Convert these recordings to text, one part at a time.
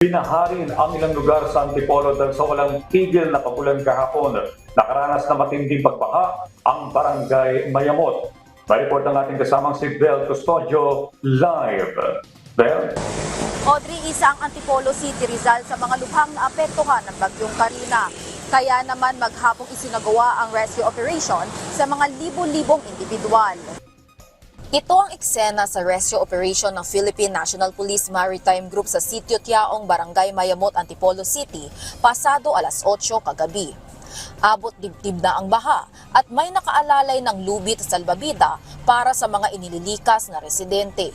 Binaharin ang ilang lugar sa Antipolo dahil sa walang tigil na pagulan kahapon. Nakaranas na matinding pagbaha ang barangay Mayamot. May report ng ating kasamang si Bel Custodio live. Bel? Audrey, isa ang Antipolo City Rizal sa mga lubhang naapektuhan ng bagyong Karina. Kaya naman maghapong isinagawa ang rescue operation sa mga libo-libong individual. Ito ang eksena sa rescue operation ng Philippine National Police Maritime Group sa Sitio Tiaong, Barangay Mayamot, Antipolo City, pasado alas 8 kagabi. Abot dibdib na ang baha at may nakaalalay ng lubid sa salbabida para sa mga inililikas na residente.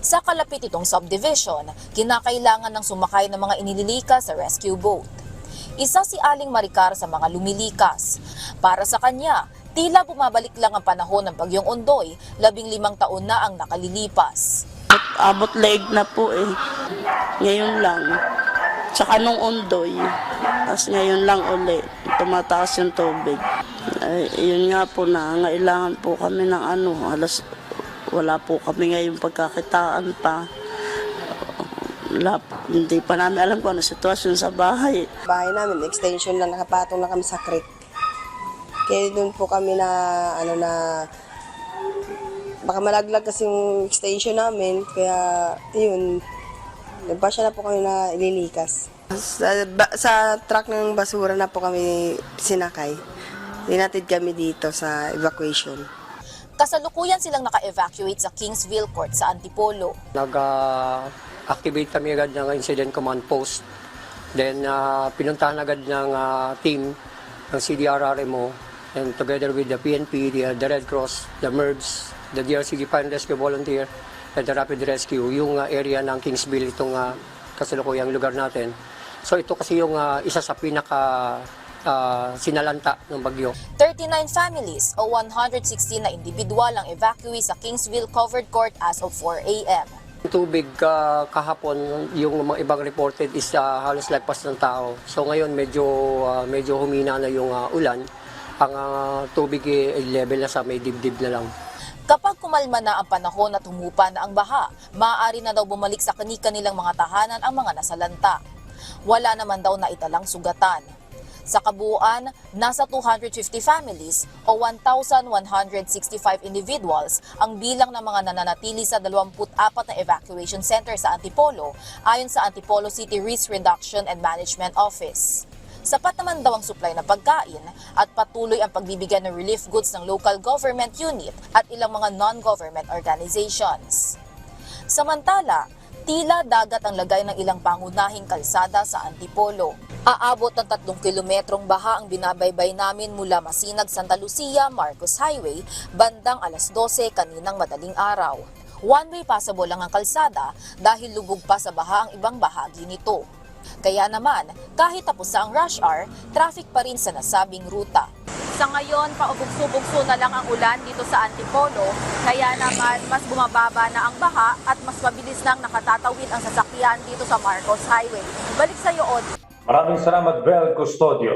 Sa kalapit itong subdivision, kinakailangan ng sumakay ng mga inililikas sa rescue boat. Isa si Aling Maricar sa mga lumilikas. Para sa kanya, tila bumabalik lang ang panahon ng Bagyong Ondoy, labing limang taon na ang nakalilipas. Abot leg na po eh. Ngayon lang. Tsaka nung undoy. Tapos ngayon lang uli. Tumataas yung tubig. Ay, yun nga po na. Ngailangan po kami ng ano. Alas, wala po kami ngayon pagkakitaan pa. Wala, hindi pa namin alam kung ano sitwasyon sa bahay. bahay namin, extension lang, nakapatong lang kami sa creek. Kaya doon po kami na, ano na, baka malaglag kasi yung extension namin, kaya yun, nagpasya na po kami na ililikas. Sa, ba- sa truck ng basura na po kami sinakay. Dinatid kami dito sa evacuation. Kasalukuyan silang naka-evacuate sa Kingsville Court sa Antipolo. Nag-activate kami agad ng incident command post. Then, ah, pinuntahan agad ng ah, team ng CDRRMO and together with the PNP, the, the Red Cross, the MERBS, the DRCG Fire and Rescue Volunteer, and the Rapid Rescue, yung ah, area ng Kingsville, itong uh, kasalukuyang lugar natin. So ito kasi yung ah, isa sa pinaka ah, sinalanta ng bagyo. 39 families o 116 na individual ang evacuee sa Kingsville Covered Court as of 4 a.m. Tubig ah, kahapon, yung mga ibang reported is ah, halos lagpas ng tao. So ngayon medyo ah, medyo humina na yung ah, ulan. Ang ah, tubig eh, level na sa may dibdib na lang. Kapag kumalma na ang panahon at humupa na ang baha, maaari na daw bumalik sa kani-kanilang mga tahanan ang mga nasalanta. Wala naman daw na italang sugatan. Sa kabuuan, nasa 250 families o 1,165 individuals ang bilang ng mga nananatili sa 24 na evacuation center sa Antipolo ayon sa Antipolo City Risk Reduction and Management Office. Sapat naman daw ang supply ng pagkain at patuloy ang pagbibigay ng relief goods ng local government unit at ilang mga non-government organizations. Samantala, tila dagat ang lagay ng ilang pangunahing kalsada sa Antipolo. Aabot ng tatlong kilometrong baha ang binabaybay namin mula Masinag, Santa Lucia, Marcos Highway, bandang alas 12 kaninang madaling araw. One-way passable lang ang kalsada dahil lubog pa sa baha ang ibang bahagi nito. Kaya naman, kahit tapos sa ang rush hour, traffic pa rin sa nasabing ruta. Sa ngayon, paubugso-bugso na lang ang ulan dito sa Antipolo, kaya naman mas bumababa na ang baha at mas mabilis nang nakatatawid ang sasakyan dito sa Marcos Highway. Balik sa iyo, Audrey. Maraming salamat Bel Custodio.